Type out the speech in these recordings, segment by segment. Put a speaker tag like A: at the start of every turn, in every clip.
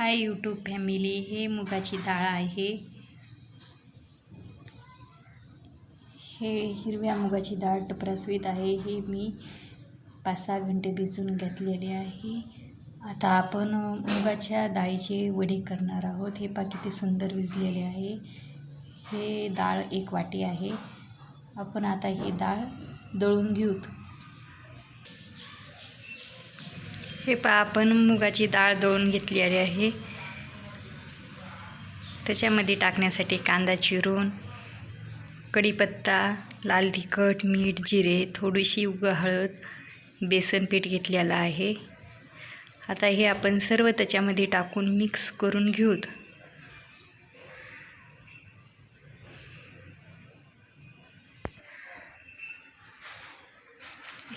A: Hi YouTube family हे मुगाची डाळ आहे. हे हिरव्या मुगाची डाळ टप्रसवीत आहे. हे मी पाच सहा घंटे भिजून घेतलेले आहे. आता आपण मुगाच्या डाळीचे वडे करणार आहोत. हे पा किती सुंदर भिजलेले आहे. हे डाळ एक वाटी आहे. आपण आता ही डाळ दळून घेऊत हे पहा आपण मुगाची डाळ दळून घेतलेली आहे. त्याच्यामध्ये टाकण्यासाठी कांदा चिरून कढीपत्ता लाल तिखट मीठ जिरे थोडीशी उग हळद बेसन पीठ घेतलेलं आहे. आता हे आपण सर्व त्याच्यामध्ये टाकून मिक्स करून घेऊत.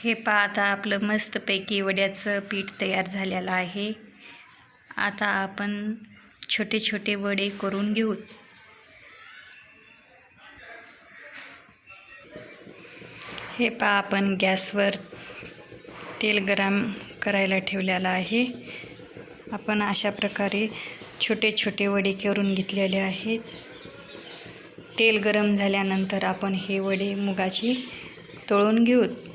A: हे पहा आता आपलं मस्तपैकी वड्याचं पीठ तयार झालेलं आहे. आता आपण छोटे छोटे वडे करून घेऊ. हे पहा आपण गॅसवर तेल गरम करायला ठेवलेलं आहे. आपण अशा प्रकारे छोटे छोटे वडे करून घेतलेले आहेत. तेल गरम झाल्यानंतर आपण हे वडे मुगाची तळून घेऊत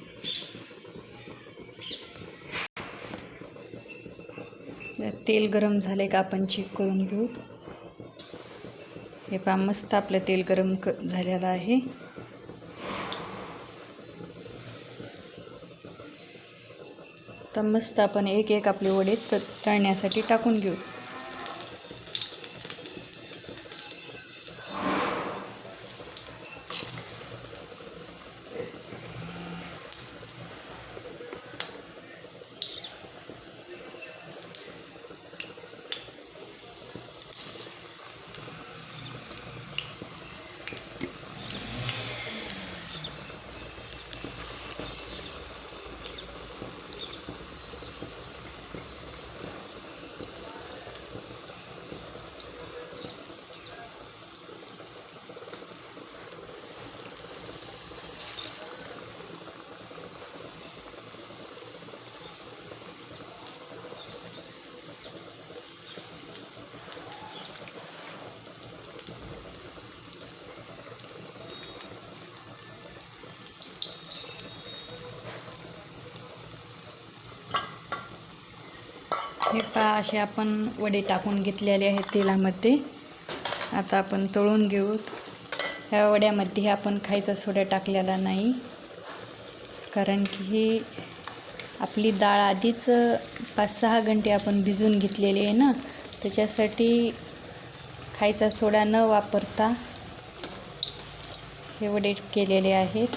A: तेल गरम झाले का आपण चेक करून घेऊ. हे पहा मस्त आपलं तेल गरम क झालेलं आहे. तर मस्त आपण एक एक आपले वडे तळण्यासाठी टाकून घेऊ. हे पहा असे आपण वडे टाकून घेतलेले आहेत तेलामध्ये. आता आपण तळून घेऊ. ह्या वड्यामध्ये आपण खायचा सोडा टाकलेला नाही. कारण की ही आपली डाळ आधीच पाच सहा घंटे आपण भिजून घेतलेली आहे ना. त्याच्यासाठी खायचा सोडा न वापरता हे वडे केलेले आहेत.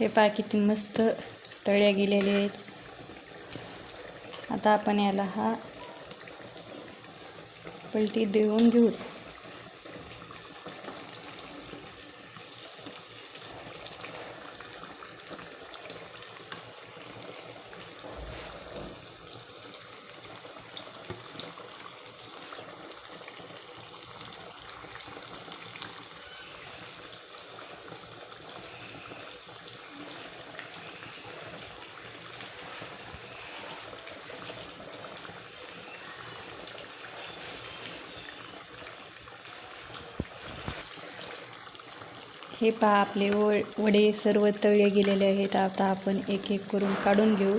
A: हे पहा किती मस्त तळ्या गेलेले आहेत. आता आपण याला हा पलटी देऊन घेऊ. हे पहा आपले व वडे सर्व तळले गेलेले आहेत. आता आपण एक एक करून काढून घेऊ.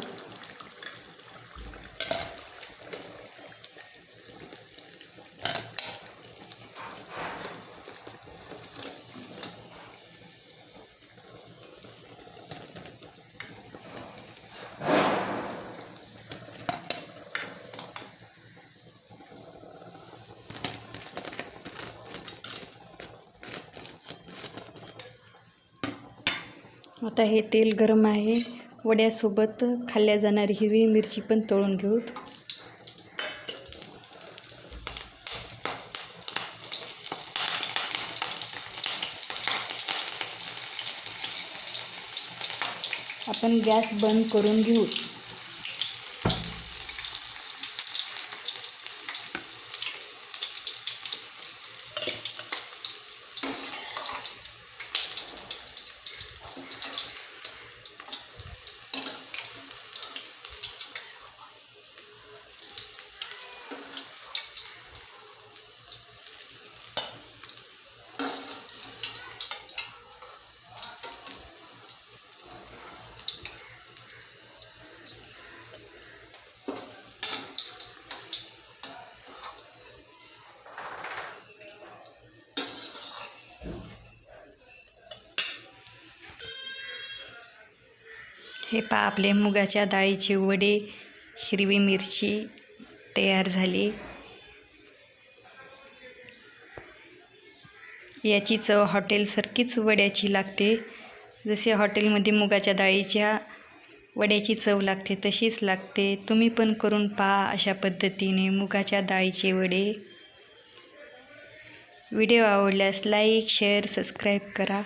A: आता हे तेल गरम आहे. वड्यासोबत खाल्ल्या जाणारी हिरवी मिरची पण तळून घेऊत. आपण गॅस बंद करून घेऊ. हे पा आपले मुगाच्या डाळीचे वडे हिरवी मिरची तयार झाली. याची चव हॉटेलसारखीच वड्याची लागते. जसे हॉटेलमध्ये मुगाच्या डाळीच्या वड्याची चव लागते तशीच लागते. तुम्ही पण करून पहा अशा पद्धतीने मुगाच्या डाळीचे वडे. व्हिडिओ आवडल्यास लाईक शेअर सबस्क्राईब करा.